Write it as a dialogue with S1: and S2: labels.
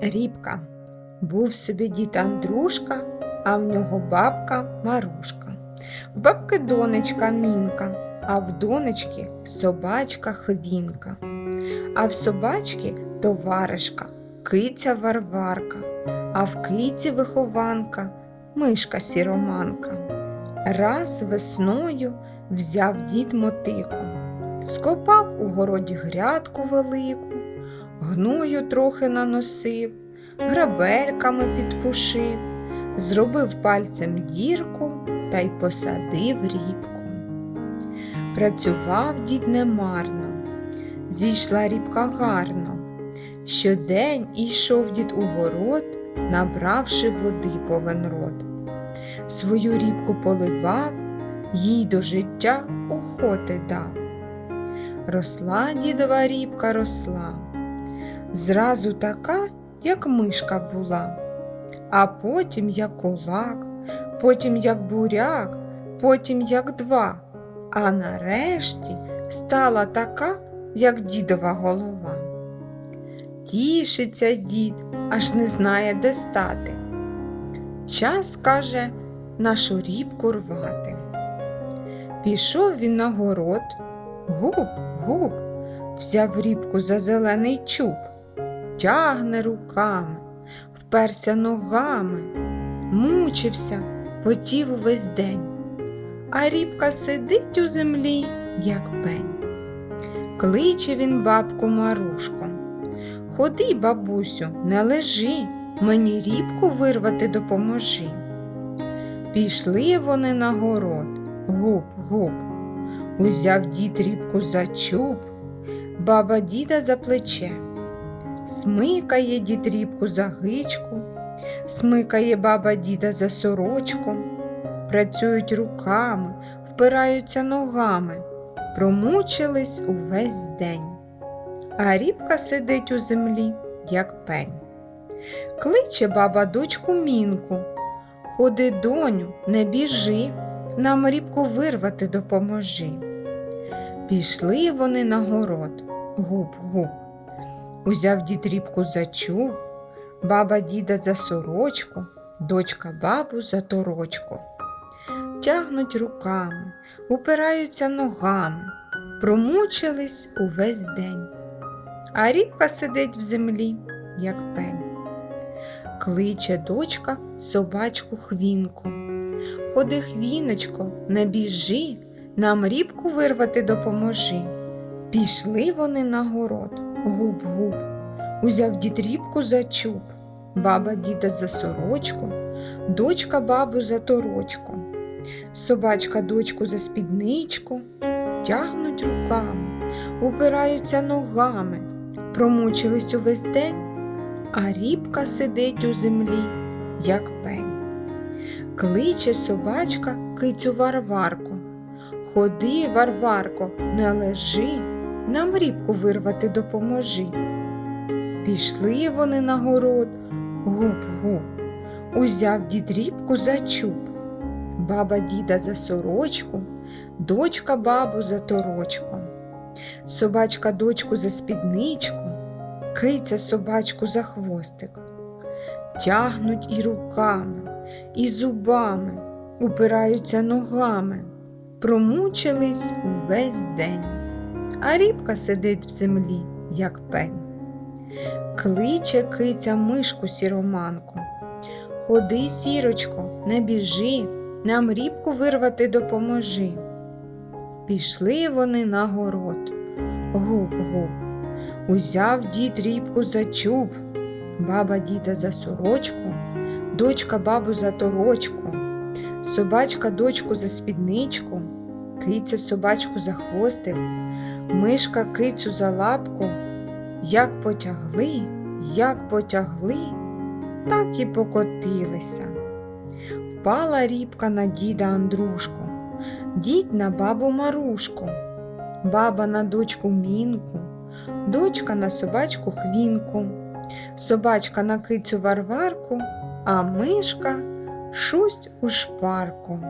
S1: Рібка. Був собі дід Андрушка, а в нього бабка Марушка. В бабки донечка Мінка, а в донечки собачка Хвінка. А в собачки товаришка, киця Варварка, а в киці вихованка мишка сіроманка. Раз весною взяв дід мотику, скопав у городі грядку велику, гною трохи наносив, грабельками підпушив, зробив пальцем дірку та й посадив рібку. Працював дід немарно, зійшла рібка гарно. Щодень ішов дід у город, набравши води повен рот. Свою рібку поливав, їй до життя охоти дав. Росла дідова рібка росла, зразу така, як мишка була, а потім як кулак, потім як буряк, потім як два, а нарешті стала така, як дідова голова. Тішиться дід, аж не знає, де стати. Час, каже, нашу рібку рвати. Пішов він на город, гуп, гуп, взяв рібку за зелений чуб, тягне руками, вперся ногами, мучився, потів увесь день, а рібка сидить у землі, як пень. Кличе він бабку Марушку. Ходи, бабусю, не лежи, мені рібку вирвати допоможи. Пішли вони на город, гуп-гуп. Узяв дід рібку за чуб, баба діда за плече. Смикає дід рібку за гичку, смикає баба діда за сорочку, працюють руками, впираються ногами, промучились увесь день. А рібка сидить у землі, як пень. Кличе баба дочку мінку. Ходи, доню, не біжи, нам рібку вирвати допоможи. Пішли вони на город, гуп-гуп. Узяв дід рібку за чуб, баба діда за сорочку, дочка бабу за торочку. Тягнуть руками, упираються ногами, промучились увесь день. А рібка сидить в землі, як пень. Кличе дочка собачку хвінку. Ходи, хвіночко, не біжи, нам рібку вирвати допоможи. Пішли вони на город, губ-губ, узяв дід рібку за чуб, баба діда за сорочку, дочка бабу за торочку, собачка дочку за спідничку, тягнуть руками, упираються ногами, промучились увесь день, а рібка сидить у землі, як пень. Кличе собачка кицю Варварку. Ходи, Варварко, не лежи, нам рібку вирвати допоможи. Пішли вони на город, гуп-гуп, узяв дід рібку за чуб, баба діда за сорочку, дочка бабу за торочку, собачка дочку за спідничку, киця собачку за хвостик. Тягнуть і руками, і зубами, упираються ногами, промучились увесь день, а рібка сидить в землі, як пень. Кличе киця мишку сіроманку. Ходи, сірочко, не біжи, нам рібку вирвати допоможи. Пішли вони на город, гуп-гуп. Узяв дід рібку за чуб, баба діда за сорочку, дочка бабу за торочку, собачка дочку за спідничку, киця собачку за хвостик, мишка кицю за лапку. Як потягли, як потягли, так і покотилися. Впала рібка на діда Андрушку, дід на бабу Марушку, баба на дочку Мінку, дочка на собачку Хвінку, собачка на кицю Варварку, а мишка шусть у шпарку.